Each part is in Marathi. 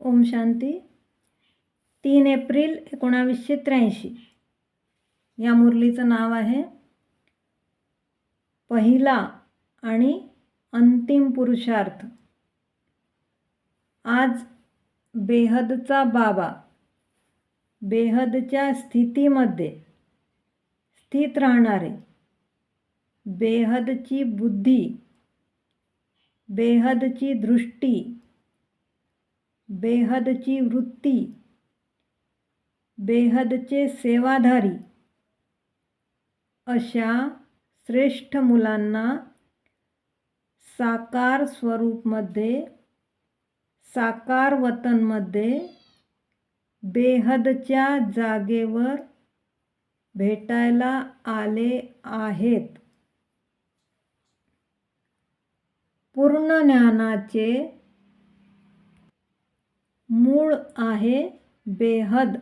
ओम शांती. तीन एप्रिल एकोणावीसशे त्र्याऐंशी. या मुरलीचं नाव आहे पहिला आणि अंतिम पुरुषार्थ. आज बेहदचा बाबा बेहदच्या स्थितीमध्ये स्थित राहणारे. बेहदची बुद्धी बेहदची दृष्टी बेहदची वृत्ती बेहदचे सेवाधारी अशा श्रेष्ठ मुलांना साकार स्वरूपमध्ये साकार वतनमध्ये बेहदच्या जागेवर भेटायला आले आहेत. पूर्ण ज्ञानाचे मूळ आहे बेहद.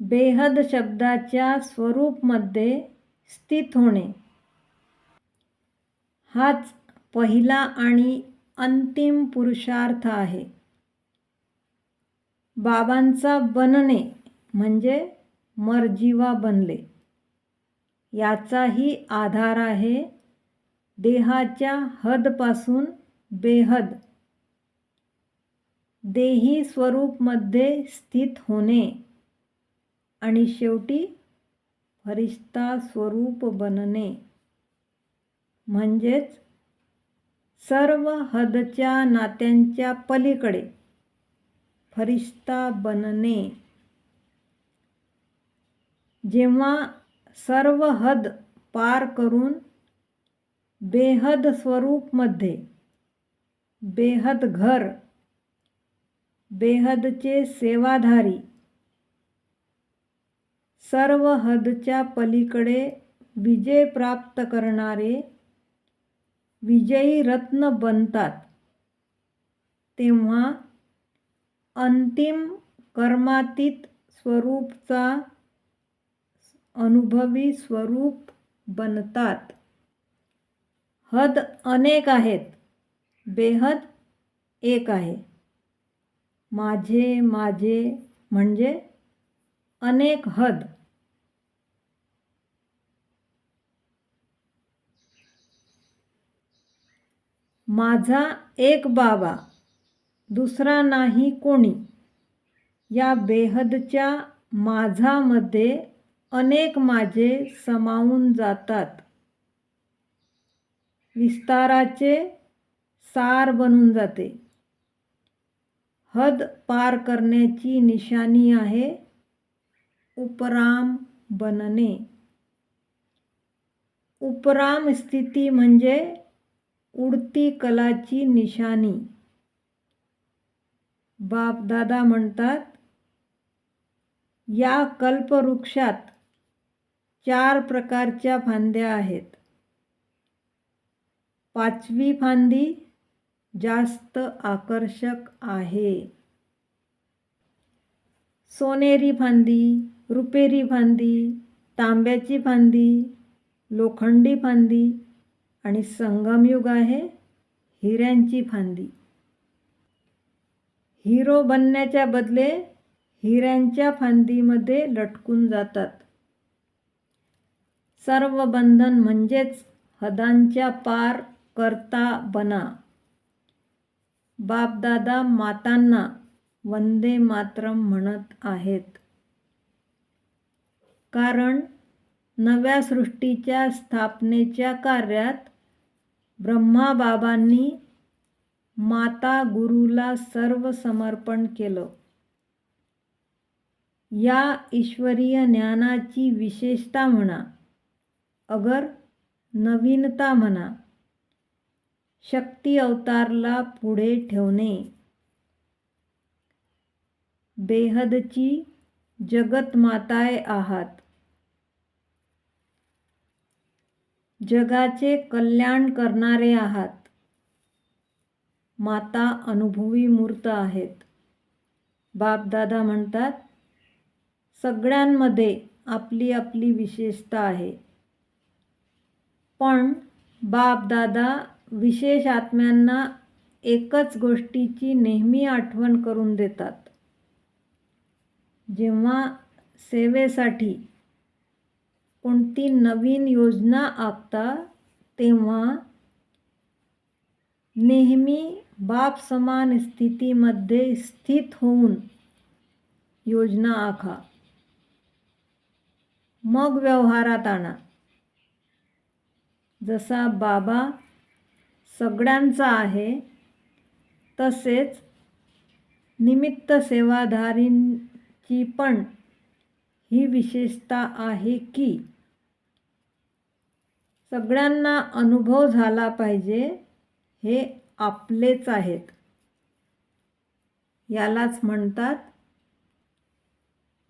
बेहद शब्दाच्या स्वरूपमध्ये स्थित होणे. हाच पहिला आणि अंतिम पुरुषार्थ आहे. बाबांचा बनणे म्हणजे मर्जीवा बनले. याचाही आधार आहे देहाच्या हदपासून बेहद. देही स्वरूपमध्ये स्थित होणे. आणि शेवटी फरिश्ता स्वरूप बनणे. म्हणजेच सर्व हदच्या नात्यांच्या पलीकडे फरिश्ता बनणे. जेव्हा सर्व हद पार करून बेहद स्वरूपमध्ये बेहद घर बेहदचे सेवाधारी. सर्व हदच्या पलीकडे विजय प्राप्त करणारे विजयी रत्न बनतात. तेव्हा अंतिम कर्मातीत स्वरूपचा अनुभवी स्वरूप बनतात. हद अनेक आहेत बेहद एक आहे. माझे माझे म्हणजे अनेक हद. माझा एक बाबा दुसरा नाही कोणी. या बेहदच्या माझामध्ये अनेक माझे समावून जातात. विस्ताराचे सार बनून जाते. हद पार करण्याची निशाणी आहे उपराम बनणे. उपराम स्थिती म्हणजे उडती कलाची निशाणी. बापदादा म्हणतात या कल्पवृक्षात चार प्रकारच्या फांद्या आहेत. पाचवी फांदी जास्त आकर्षक आहे. सोनेरी फांदी रुपेरी फांदी तांब्याची फांदी लोखंडी फांदी आणि संगमयुग आहे हिऱ्यांची फांदी. हिरो बनण्याच्या बदले हिऱ्यांच्या फांदीमध्ये लटकून जातात. सर्व बंधन म्हणजेच हदांच्या पार करता बना. बापदादा मातांना वंदे मातरम म्हणत आहेत. कारण नव्या सृष्टीच्या स्थापनेच्या कार्यात ब्रह्माबाबांनी माता गुरुला सर्व समर्पण केलं. या ईश्वरीय ज्ञानाची विशेषता म्हणा अगर नवीनता म्हणा शक्ती अवतारला पुढे ठेवणे. बेहदची जगतमाताय आहात. जगाचे कल्याण करणारे आहात. माता अनुभवी मूर्त आहेत. बापदादा म्हणतात सगळ्यांमध्ये आपली आपली विशेषता आहे. पण बापदादा विशेष आत्म्यांना एकच गोष्टीची नेहमी आठवण करून देतात. जेव्हा सेवेसाठी कोणती नवीन योजना आखता तेव्हा नेहमी बाप समान स्थितीमध्ये स्थित होऊन योजना आखा. मग व्यवहारात आणा. जसा बाबा सगळ्यांचा आहे. तसेच निमित्त सेवाधारींची पण ही विशेषता आहे की सगळ्यांना अनुभव झाला पाहिजे हे आपलेच आहेत. यालाच म्हणतात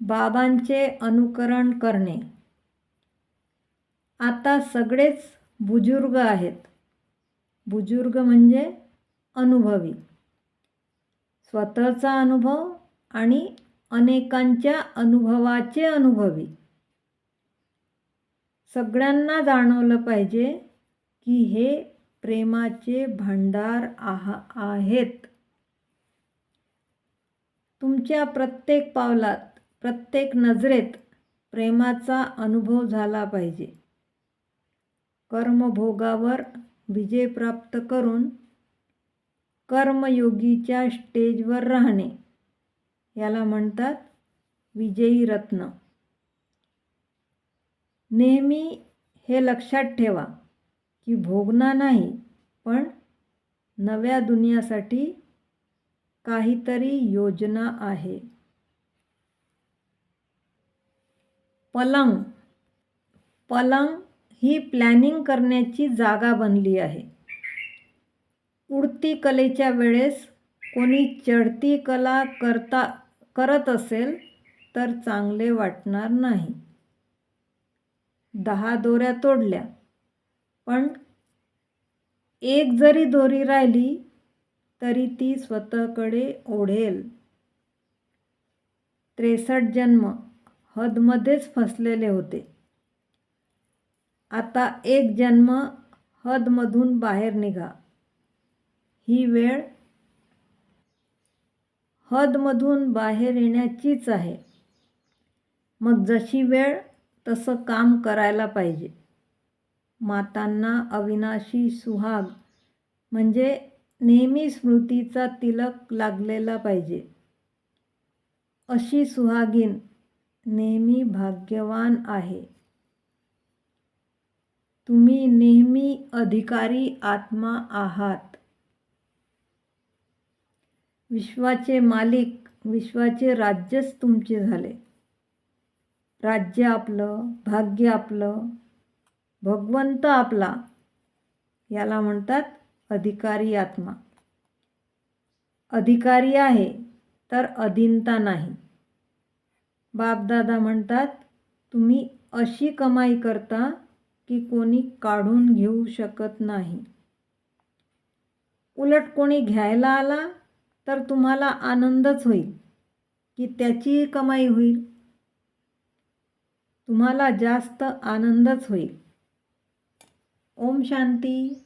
बाबांचे अनुकरण करणे. आता सगळेच बुजुर्ग आहेत. बुजुर्ग म्हणजे अनुभवी. स्वतःचा अनुभव आणि अनेकांच्या अनुभवाचे अनुभवी. सगळ्यांना जाणवलं पाहिजे की हे प्रेमाचे भांडार आहा आहेत. तुमच्या प्रत्येक पावलात प्रत्येक नजरेत प्रेमाचा अनुभव झाला पाहिजे. कर्मभोगावर विजय प्राप्त करून कर्मयोगीच्या स्टेजवर राहणे. याला म्हणतात विजयी रत्न. नेहमी हे लक्षात ठेवा की भोगना नाही पण नव्या दुनियासाठी काहीतरी योजना आहे. पलंग. पलंग ही प्लॅनिंग करण्याची जागा बनली आहे. उडती कलेच्या वेळेस कोणी चढती कला करता करत असेल तर चांगले वाटणार नाही. दहा दोऱ्या तोडल्या पण एक जरी दोरी राहिली तरी ती स्वतःकडे ओढेल. त्रेसष्ट जन्म हदमध्येच फसलेले होते. आता एक जन्म हदमधून बाहेर निघा. ही वेळ हदमधून बाहेर येण्याचीच आहे. मग जशी वेळ तसं काम करायला पाहिजे. मातांना अविनाशी सुहाग म्हणजे नेहमी स्मृतीचा तिलक लागलेला पाहिजे. अशी सुहागीन नेहमी भाग्यवान आहे. तुम्ही नेहमी अधिकारी आत्मा आहात. विश्वाचे मालिक विश्वाचे राज्यच तुमचे झाले. राज्य आपलं भाग्य आपलं भगवंत आपला याला म्हणतात अधिकारी आत्मा. अधिकारी आहे तर अधीनता नाही. बापदादा म्हणतात तुम्ही अशी कमाई करता की कोणी काढून घेऊ शकत नाही. उलट कोणी घ्यायला आला तर तुम्हाला आनंदच होईल की त्याचीही कमाई होईल. तुम्हाला जास्त आनंदच होईल. ओम शांती.